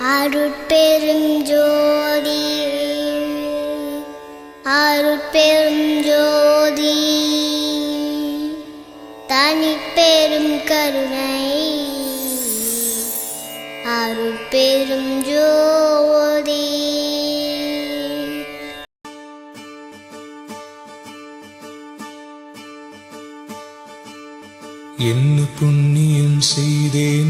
அருட்பெரும் ஜோதி அருட்பெரும் ஜோதி. தனிப்பெரும் கருணை அருட்பெரும் ஜோதி. என்ன புண்ணியம் செய்தேன்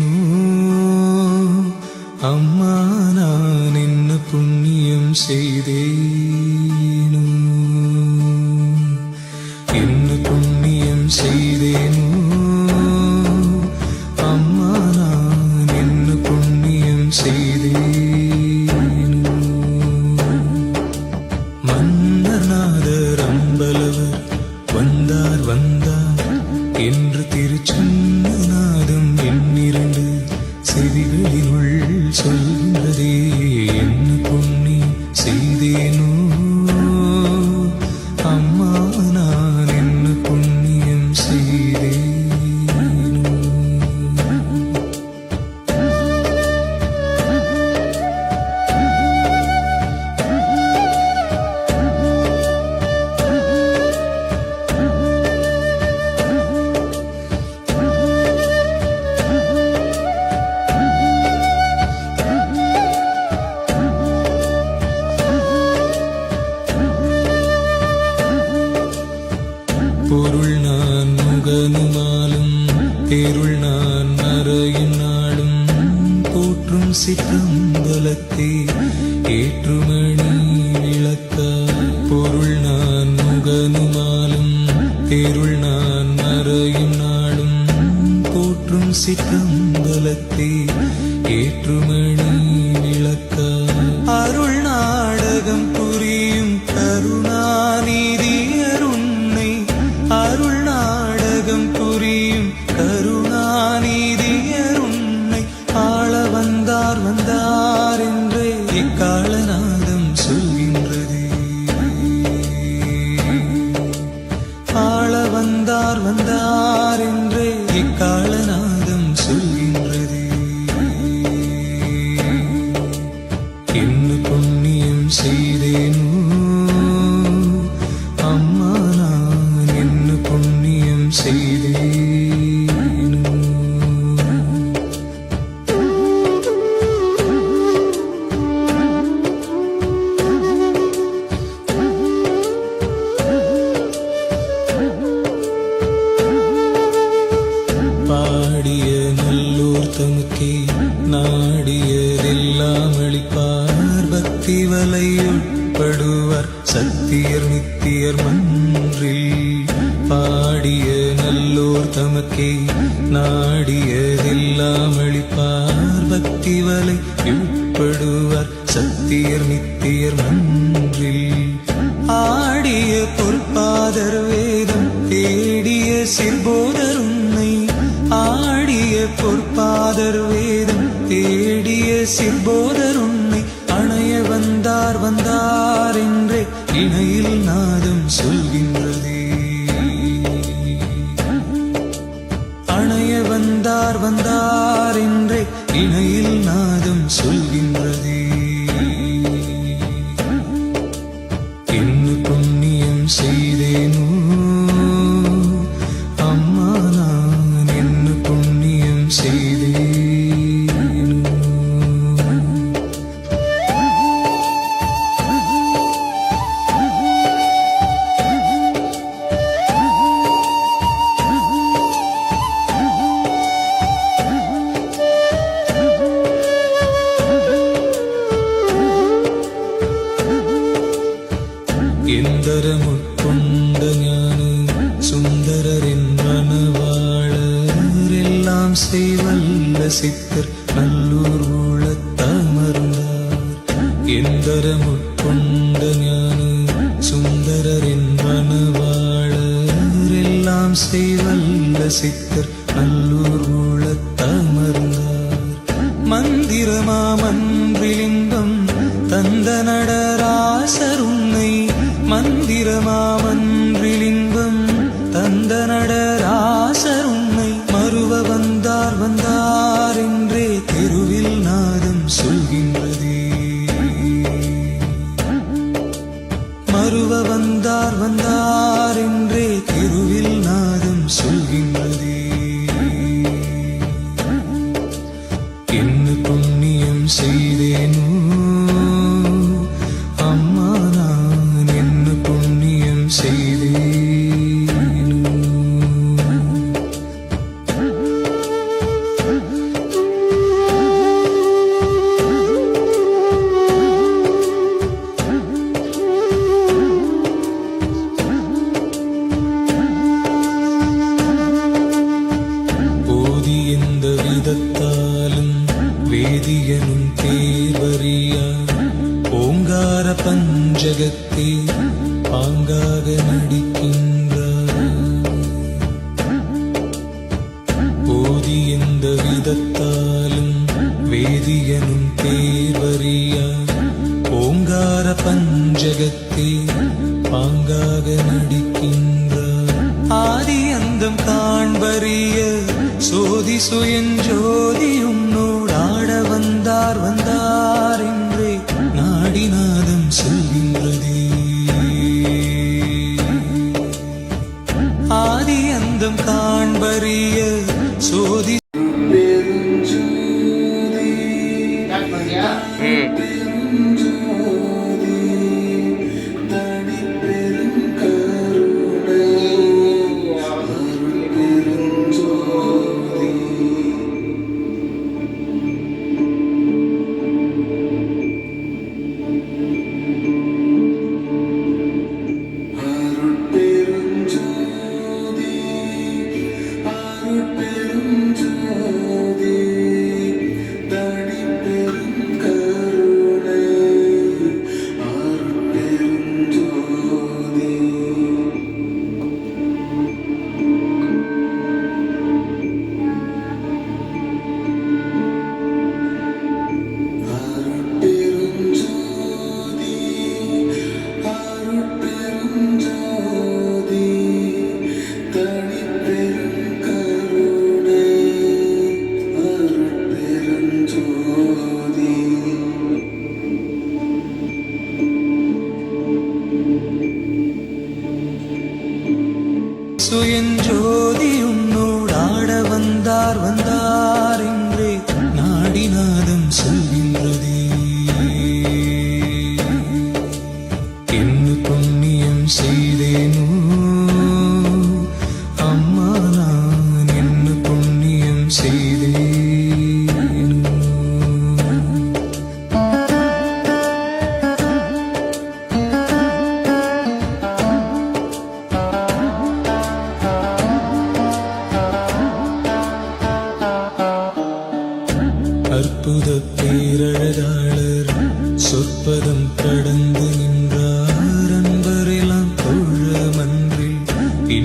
செய்தேனோ என்ன புண்ணியம் செய்தேனோ அம்மா நான் என்ன புண்ணியம் செய்தேனோ மன்னநாதர் அம்பலவர் வந்தார் வந்தார். என்று திருச்சன்னநாதம் எண்ணிரண்டு செவிகளினுள் சொல்கின்றதே தேருள் நான் மறையும் நாளும் போற்றும் சிற்றம்பலத்தே. சத்தியர் நித்தியர் மன்றில் பாடிய நல்லோர் தமக்கே நாடியதெல்லாம் அளிப்பார் பக்தி வலை உட்படுவார் சத்தியர் நித்தியர் மன்றில் ஆடிய பொற்பாதர் வேதம் தேடிய சிற்போதர் உன்னை ஆடிய பொற்பாதர் வேதம் தேடிய சிற்போதர் உன்னை வந்தார் என்றே இணையில் நாதம் சொல்கின்றதே. அணைய வந்தார் வந்தார் எந்தரமுட்கொண்ட ஞான சுந்தரரின் மனவாளரெல்லாம் செய்வல்ல சித்தர் நல்லூர் ஊழத்தமர்ந்தார். எந்தரமுட்கொண்ட ஞான சுந்தரரின் மனவாளரெல்லாம் செய்வல்ல சித்தர் நல்லூர் ஊழத்தமர்ந்தார். மந்திரமா மன்றிலிங்கம் தந்த மந்திரமாமன்றிலின்பம் தந்த நடராசர் உன்னை மறுவ வந்தார் வந்தார் என்றே தெருவில் நாதம் சொல்கின்றதே. மறுவ வந்தார் வந்தார் என்றே தெருவில் நாதம் சொல்கின்றதே. என்ன புண்ணியம் செய்தேன் சோதி சுயஞ்சோதியும் நூடாட வந்தார் வந்தார் என்றே நாடிநாதம் சொல்கின்றதே. ஆதி அந்தம் காண்பறிய சோதி சுயஞ்சோதி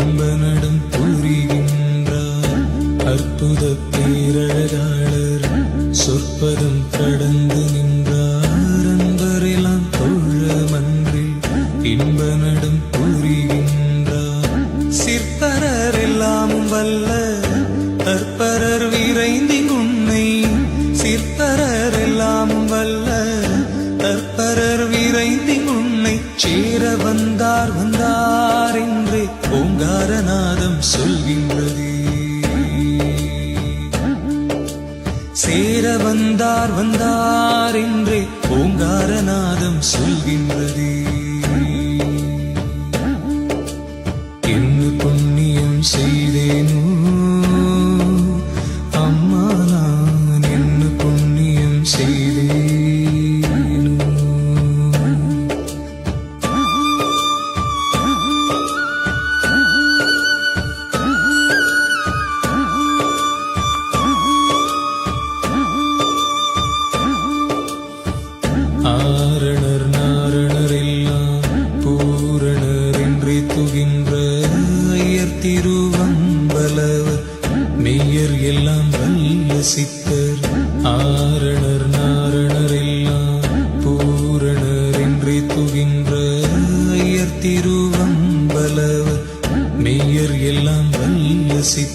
இன்ப நடம் புரிகின்றார் அற்புத பேரழகாளர் சொற்பதம் வந்தார் வந்தார் என்றே ஓங்காரநாதம் சொல்கின்றது. திருவம்பலவர் மெய்யர் எல்லாம் வல்ல சித்தர் ஆரணர் நாரணர் எல்லாம் பூரணர் என்றே துகின்ற ஐயர் திருவம்பலவர் மெய்யர் எல்லாம் வல்ல சித்தர்.